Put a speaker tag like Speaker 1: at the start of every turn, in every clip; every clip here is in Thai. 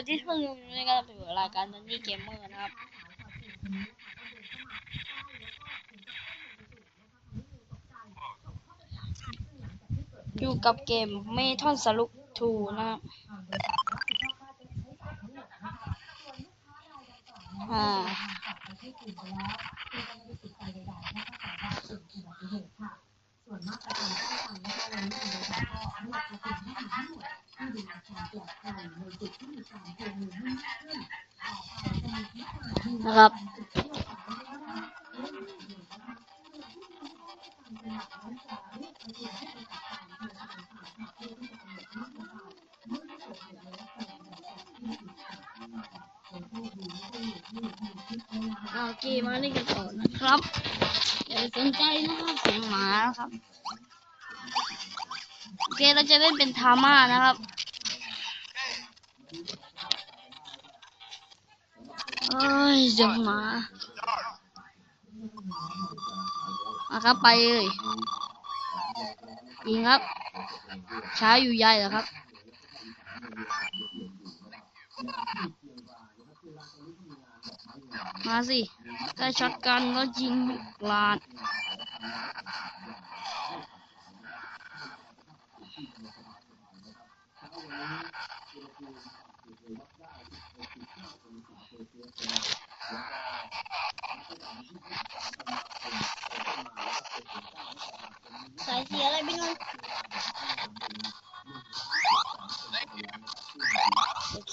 Speaker 1: วัสดีทุกคนในการเป็นรายการดันนี่เกมเมอร์นะครับ อยู่กับเกมเมทอนสลุกทูนะครับอ่านะ ครับ เอาเกมมาเล่นกันต่อนะครับ อย่าไปสนใจนะครับเสียงหมานะครับ โอเคเราจะเล่นเป็นทาม่านะครับ เอ้ยเสียงมามาครับไปเลยยิงครับ ช้าอยู่ใหญ่เหรอครับ มาสิ ได้ช็อตกันแล้วยิงลาด
Speaker 2: สายเสียอะไรพี่นุ่น
Speaker 1: โอเค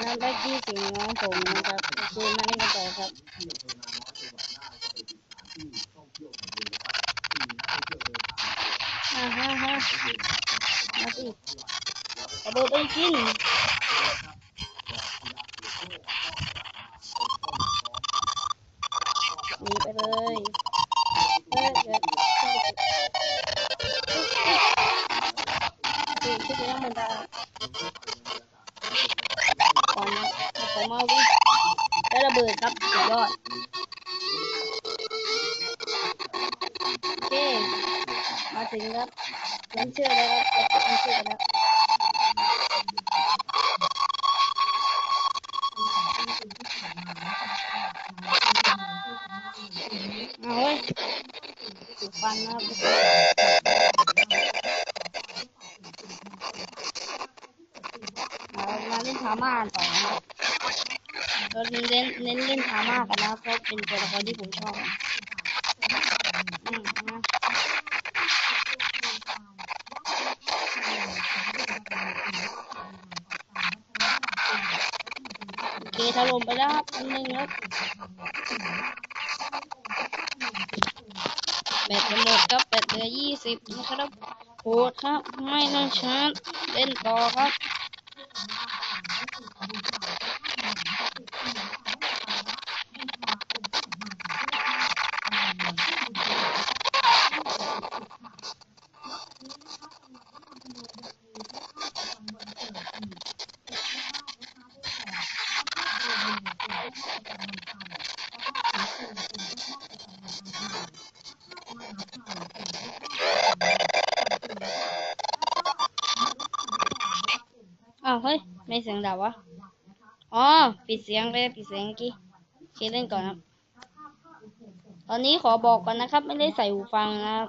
Speaker 1: นั่นได้ที่สิ่งน้องผมนะครับโอเคมาเล่นกันต่อครับฮ่าฮ่าฮ่ามาสิกระโดดไปกิน นีไปเลยเฮ้ยเดี๋ยวเดี๋ยวช่วยยังมันได้ก่อนนะผมเอาวิ่งได้ระเบิดครับสุดยอดโอเคมาถึงครับน้ำเชื่อแล้วครับน้ำเชื่อแล้ว เรามาเล่นทาม่าต่อนะครับเราเน้นเน้นเล่นทาม่ากันนะเพราะเป็นตัวละครที่ผมชอบอืมนะโอเคถล่มไปแล้วครับอันหนึ่งครับแบตหมดครับ เหลือยี่สิบนะครับโหดครับ ไม่ต้องชาร์จเล่นต่อครับ อ้าวเฮ้ย ไม่เสียงดับวะ อ๋อ ปิดเสียงเลยปิดเสียงกี้โอเคเล่นก่อนครับ ตอนนี้ขอบอกก่อนนะครับ ไม่ได้ใส่หูฟังนะครับ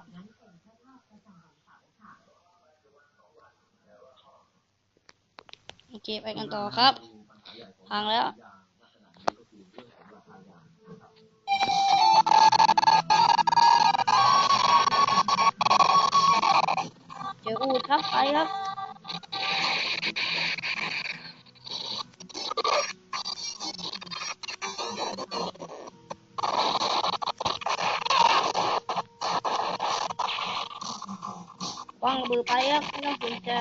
Speaker 1: โอเคไปกันต่อครับพังแล้วเจออูดครับไปครับ วางระเบือไปครับไม่ต้องสนใ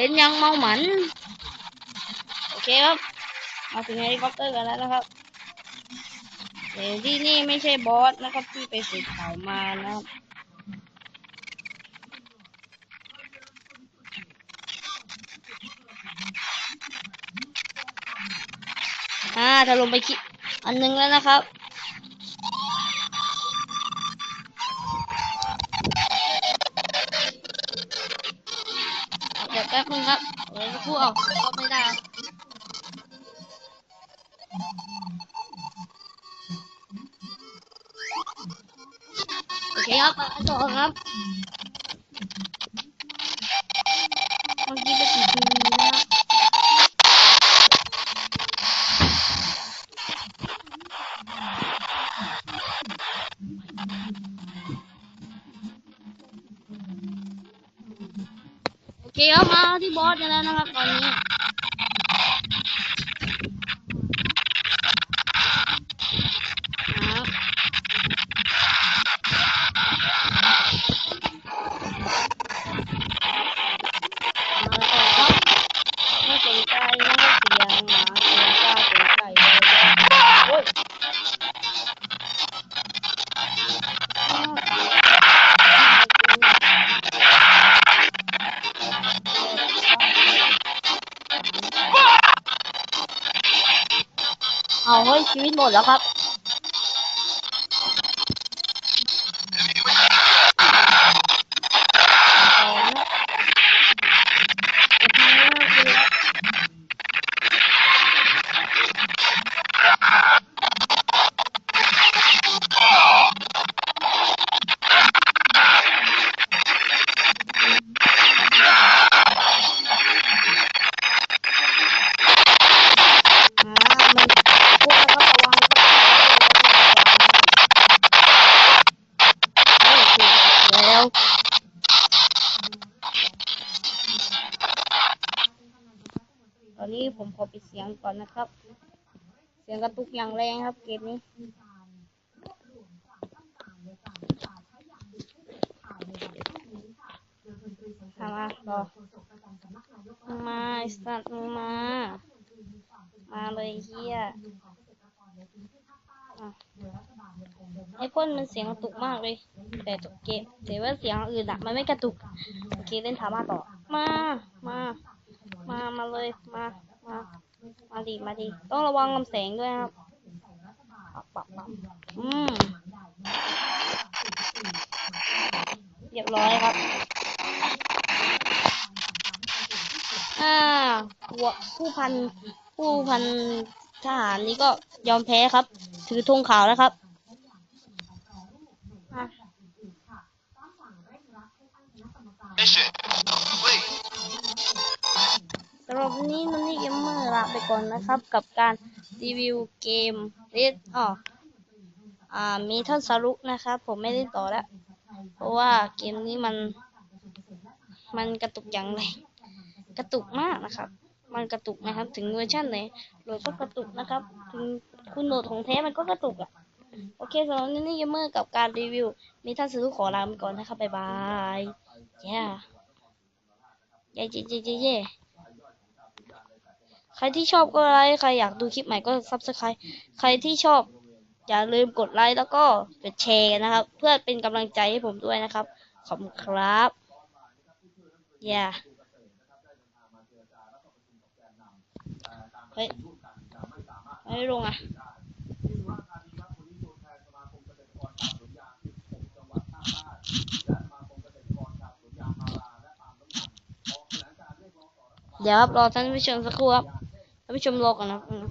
Speaker 1: เล่นย่างเมามันสุดยอดเล่นอย่างเมามัน โอเคครับ มาถึงเฮลิคอปเตอร์กันแล้วนะครับแต่ที่นี่ไม่ใช่บอสนะครับที่ไปสืบข่าวมานะครับอ่าถ้าลงไปคิดอันหนึงแล้วนะครับ ป๊บนึงครับเดี๋ยวคู่เอาเข้าไม่ได้โอเคครับมาต่อครับ เคครับมาที่บอสกันแล้วนะครับตอนนี้ ชีวิตหมดแล้วครับ ตอนนี้ผมขอปิดเสียงก่อนนะครับ เสียงกระตุกอย่างแรงครับเกมนี้มามาต่อมาสัตว์มา มาเลยเฮียไอ้พ่นมันเสียงกระตุกมากเลย แต่ตัวเกมแต่ว่าเสียงอื่นอะมันไม่กระตุกโอเคเล่นถามาต่อ มา มา มามาเลยมามามาดีมาดีต้องระวังลำแสงด้วยครับปับปับปับอืมเรียบร้อยครับอ่าหัวผู้พันผู้พันทหารนี้ก็ยอมแพ้ครับ ถือธงขาวแล้วครับอะ
Speaker 3: Mission complete.
Speaker 1: สำหรับวันนี้นันนี่เกมเมอร์ลาไปก่อนนะครับ กับการรีวิวเกมเรดอ๋ออ่ามีท่านสรุปนะครับ ผมไม่ได้ต่อแล้ว เพราะว่าเกมนี้มัน มันกระตุกอย่างแรกระตุกมากนะครับ มันกระตุกนะครับ ถึงเวอร์ชันไหนโหลดก็กระตุกนะครับ ถึงคุณโหลดของแท้มันก็กระตุกอะ โอเคสำหรับวันนี้เกมเมอร์กับการรีวิว มีท่านสรุปขอลาไปก่อนนะครับบ๊ายบาย เย้เย้เย้เย้เย้เย้ใครที่ชอบก็ไลค์ ใครอยากดูคลิปใหม่ก็ซับสไคร b ์ใครที่ชอบ อย่าลืมกดไลค์แล้วก็กดแชร์นะครับ เพื่อเป็นกำลังใจให้ผมด้วยนะครับ ขอบคุณครับอย่าเฮ้ยไม่ลงอะ เดี๋ยวครับรอท่านผู้ชมสักครู่ครับท่านผู้ชมรอก่อนนะครับ